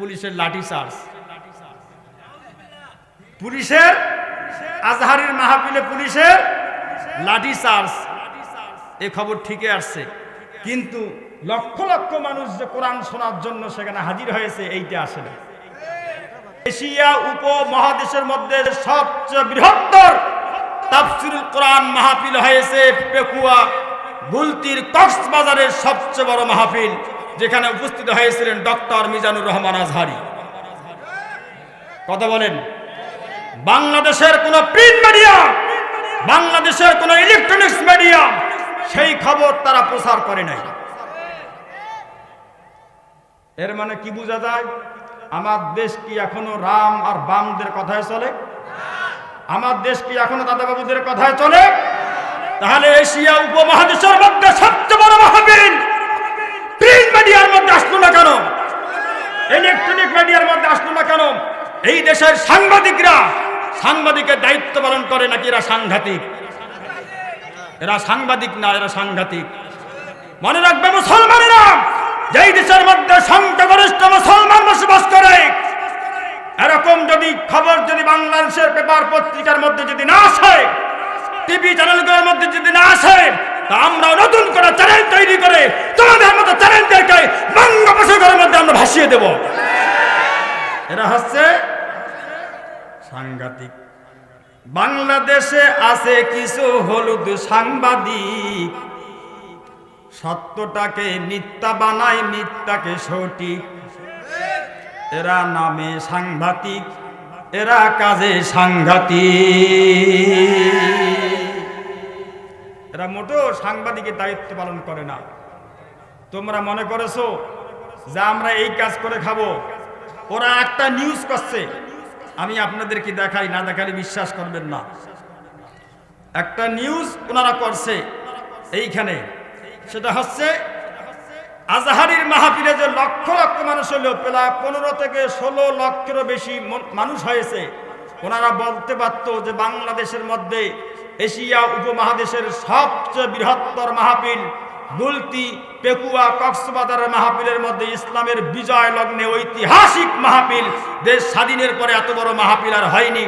পুলিশের লাঠি চার্জ। পুলিশের আজহারির মাহফিলে পুলিশের লাঠি চার্জ। এ খবর ঠিকই আসছে। কিন্তু লক্ষ লক্ষ মানুষ যে কোরআন শোনার জন্য সেখানে হাজির হয়েছে, এইটা আসে না। এশিয়া উপমহাদেশের মধ্যে সবচেয়ে বৃহত্তর তাফসিরুল কোরআন মাহফিল হয়েছে পেকুয়া গুলতির কক্সবাজারের সবচেয়ে বড় মাহফিল। যেখানে উপস্থিত হয়েছিলেন ডক্টর মিজানুর রহমান আজহারি। কথা বলেন। বাংলাদেশের কোন প্রিন্ট মিডিয়া, বাংলাদেশের কোন ইলেকট্রনিক্স মিডিয়া, সেই খবর তারা প্রচার করে নাই। এর মানে কি বোঝা যায়? আমার দেশ কি এখনও রাম আর বামদের কথায় চলে? আমার দেশ কি এখনও দাদাবাবুদের কথায় চলে? তাহলে এশিয়া উপমহাদেশের মধ্যে সবচেয়ে বড় মাহবিল প্রিন্ট মিডিয়ার মধ্যে আসলো না কেন? ইলেকট্রনিক মিডিয়ার মধ্যে আসলো না কেন? এই দেশের সাংবাদিকরা সাংবাদিকের দায়িত্ব পালন করে নাকি এরা সাংঘাতিক? এরা সাংবাদিক না, এরা সাংঘাতিক। মনে রাখবে মুসলমানেরা, যেই দেশের মধ্যে সংখ্যাগরিষ্ঠ মুসলমান বসবাস করে, এরকম যদি খবর যদি বাংলাদেশের পেপার পত্রিকার মধ্যে যদি না আসে, টিভি চ্যানেলগুলোর মধ্যে যদি না আসে, তা আমরা নতুন করে চ্যানেল তৈরি করে তোমাদের মতো মধ্যে আমরা ভাসিয়ে দেব। এরা হচ্ছে সাংঘাতিক। বাংলাদেশে আছে কিছু হলুদ সাংবাদিক। সত্যটাকে মিথ্যা বানায়, মিথ্যাকে সঠিক। এরা নামে সাংঘাতিক, এরা কাজে সাংঘাতিক। এরা মোটেও সাংবাদিকের দায়িত্ব পালন করে না। তোমরা মনে করেছ যে আমরা এই কাজ করে খাব। ওরা একটা নিউজ করছে। আমি আপনাদেরকে দেখাই, না দেখালে বিশ্বাস করবেন না। একটা নিউজ ওনারা করছে এইখানে। সেটা হচ্ছে, আজহারির মাহফিলে যে লক্ষ লক্ষ মানুষ হলো, প্রায় পনেরো থেকে ষোলো লক্ষেরও বেশি মানুষ হয়েছে। ওনারা বলতে পারতো যে বাংলাদেশের মধ্যে এশিয়া উপমহাদেশের সবচেয়ে বৃহত্তর মাহফিল গুলতি পেকুয়া কক্সবাজারের মাহফিলের মধ্যে ইসলামের বিজয় লগ্নে ঐতিহাসিক মাহফিল। দেশ স্বাধীনের পরে এত বড় মাহফিল আর হয়নি।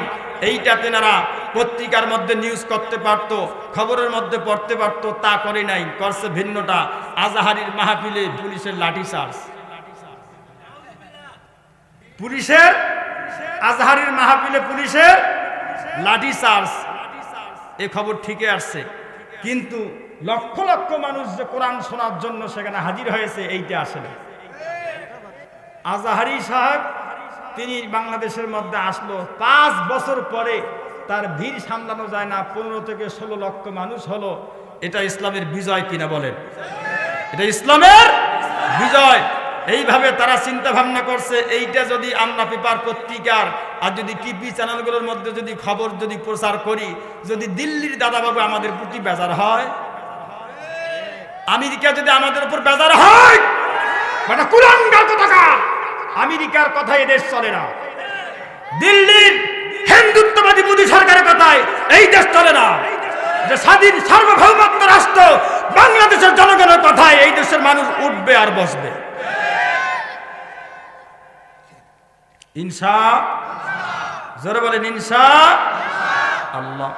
এইটা তেনারা পত্রিকার মধ্যে নিউজ করতে পারত, খবরের মধ্যে পড়তে পারত, তা করে নাই। করছে ভিন্নটা আজাহারির মাহফিলে পুলিশের লাঠি চার্জ পুলিশের, আজহারির মাহফিলে পুলিশের লাঠি চার্জ এ খবর ঠিকই আসছে। কিন্তু লক্ষ লক্ষ মানুষ যে কোরআন শোনার জন্য সেখানে হাজির হয়েছে, এইটা আসে না। আজাহারি সাহেব, তিনি বাংলাদেশের মধ্যে আসলো। পাঁচ বছর পরে তার ভিড় সামলানো যায় না। পনেরো থেকে ষোলো লক্ষ মানুষ হলো। এটা ইসলামের বিজয় কিনা বলেন? এটা ইসলামের বিজয়। এইভাবে তারা চিন্তা ভাবনা করছে, এইটা যদি আমরা পেপার পত্রিকার আর যদি টিভি চ্যানেলগুলোর মধ্যে যদি খবর যদি প্রচার করি, যদি দিল্লির দাদাবাবু আমাদের প্রতি বেজার হয়? আমেরিকা যদি আমাদের উপর বেজার হয়? মানে আমেরিকার কথা দেশ চলে না। দিল্লির হিন্দুত্ববাদী মোদী সরকারের কথায় এই দেশ চলে না। যে স্বাধীন সার্বভৌমত্ব রাষ্ট্র বাংলাদেশের জনগণের কথায় এই দেশের মানুষ উঠবে আর বসবে। ইনসা জোরে বলেন ইনসা আল্লাহ।